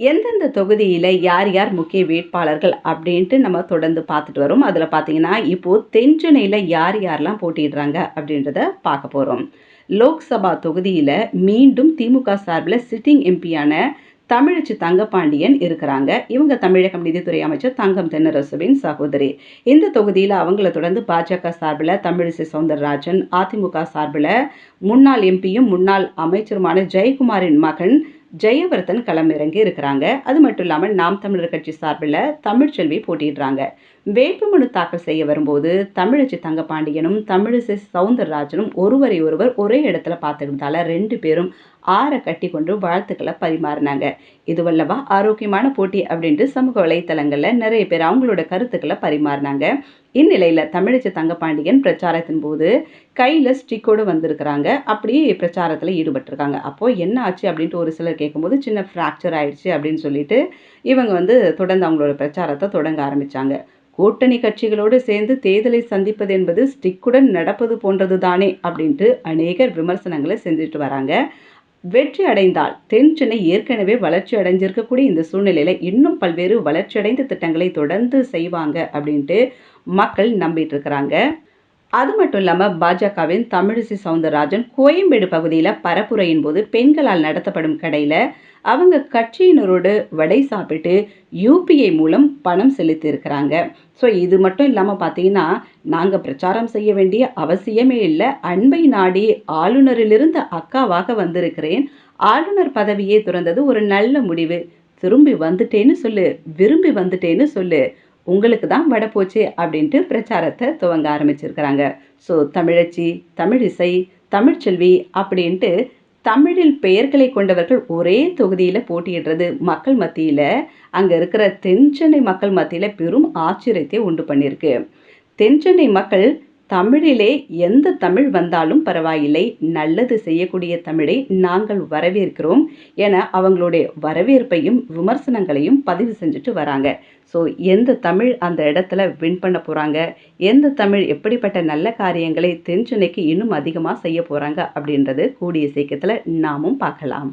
எந்தெந்த தொகுதியில் யார் யார் முக்கிய வேட்பாளர்கள் அப்படின்ட்டு நம்ம தொடர்ந்து பார்த்துட்டு வரோம். அதில் பார்த்தீங்கன்னா இப்போது தென்சென்னையில் யார் யாரெல்லாம் போட்டிடுறாங்க அப்படின்றத பார்க்க போகிறோம் லோக்சபா தொகுதியில் மீண்டும் திமுக சார்பில் சிட்டிங் எம்பியான தமிழச்சி தங்கப்பாண்டியன் இருக்கிறாங்க. இவங்க தமிழகம் நிதித்துறை அமைச்சர் தங்கம் தென்னரசுவின் சகோதரி. இந்த தொகுதியில் அவங்கள தொடர்ந்து பாஜக சார்பில் தமிழிசை சவுந்தரராஜன் அதிமுக சார்பில் முன்னாள் எம்பியும் முன்னாள் அமைச்சருமான ஜெயக்குமாரின் மகன் ஜெயவர்தன் களமிறங்கி இருக்கிறாங்க. அது மட்டும் இல்லாமல் நாம் தமிழர் கட்சி சார்பில் தமிழ்ச்செல்வி போட்டியிடுறாங்க. வேட்புமனு தாக்கல் செய்ய வரும்போது தமிழச்சி தங்கப்பாண்டியனும் தமிழிசை சவுந்தரராஜனும் ஒருவரை ஒருவர் ஒரே இடத்துல பார்த்துக்கிட்டால ரெண்டு பேரும் ஆற கட்டி கொண்டு வாழ்த்துக்களை பரிமாறினாங்க. இதுவல்லவா ஆரோக்கியமான போட்டி அப்படின்ட்டு சமூக வலைத்தளங்களில் நிறைய பேர் அவங்களோட கருத்துக்களை பரிமாறினாங்க. இந்நிலையில் தமிழச்சி தங்கப்பாண்டியன் பிரச்சாரத்தின் போது கையில் ஸ்டிக்கோடு வந்திருக்கிறாங்க. அப்படியே பிரச்சாரத்தில் ஈடுபட்டிருக்காங்க. அப்போது என்ன ஆச்சு அப்படின்ட்டு ஒரு சிலர் கேட்கும்போது சின்ன ஃப்ராக்சர் ஆயிடுச்சு அப்படின்னு சொல்லிட்டு இவங்க வந்து தொடர்ந்து அவங்களோட பிரச்சாரத்தை தொடங்க ஆரம்பித்தாங்க கூட்டணி கட்சிகளோடு சேர்ந்து தேர்தலை சந்திப்பது என்பது ஸ்டிக்குடன் நடப்பது போன்றது தானே அப்படின்ட்டு அநேகர் விமர்சனங்களை செஞ்சுட்டு வராங்க. வெற்றி அடைந்தால் தென் சென்னை ஏற்கனவே வளர்ச்சி அடைஞ்சிருக்கக்கூடிய இந்த சூழ்நிலையில் இன்னும் பல்வேறு வளர்ச்சியடைந்த திட்டங்களை தொடர்ந்து செய்வாங்க அப்படின்ட்டு மக்கள் நம்பிட்டு இருக்கிறாங்க. அது மட்டும் இல்லாமல் பாஜகவின் தமிழிசை சவுந்தரராஜன் கோயம்பேடு பகுதியில் பரப்புரையின் போது பெண்களால் நடத்தப்படும் கடையில் அவங்க கட்சியினரோடு வடை சாப்பிட்டு யூபிஐ மூலம் பணம் செலுத்தியிருக்கிறாங்க. ஸோ இது மட்டும் இல்லாமல் பார்த்தீங்கன்னா நாங்கள் பிரச்சாரம் செய்ய வேண்டிய அவசியமே இல்லை. அன்பை நாடி ஆளுநரிலிருந்து அக்காவாக வந்திருக்கிறேன். ஆளுநர் பதவியே துறந்தது ஒரு நல்ல முடிவு. திரும்பி வந்துட்டேன்னு சொல்லு. விரும்பி வந்துட்டேன்னு சொல்லு. உங்களுக்கு தான் வடை போச்சு அப்படின்ட்டு பிரச்சாரத்தை துவங்க ஆரம்பிச்சிருக்கிறாங்க. ஸோ தமிழச்சி தமிழிசை தமிழ்ச்செல்வி அப்படின்ட்டு தமிழில் பெயர்களை கொண்டவர்கள் ஒரே தொகுதியில் போட்டியிடுறது மக்கள் மத்தியில். அங்கே இருக்கிற தென்சென்னை மக்கள் மத்தியில் பெரும் ஆச்சரியத்தை உண்டு பண்ணியிருக்கு. தென்சென்னை மக்கள் தமிழிலே எந்த தமிழ் வந்தாலும் பரவாயில்லை. நல்லது செய்யக்கூடிய தமிழை நாங்கள் வரவேற்கிறோம் என அவங்களுடைய வரவேற்பையும் விமர்சனங்களையும் பதிவு செஞ்சுட்டு வராங்க. ஸோ எந்த தமிழ் அந்த இடத்துல வின் பண்ண போகிறாங்க எந்த தமிழ் எப்படிப்பட்ட நல்ல காரியங்களை தென்சென்னைக்கு இன்னும் அதிகமாக செய்ய போகிறாங்க அப்படின்றது கூடிய சீக்கிரத்தில் நாமும் பார்க்கலாம்.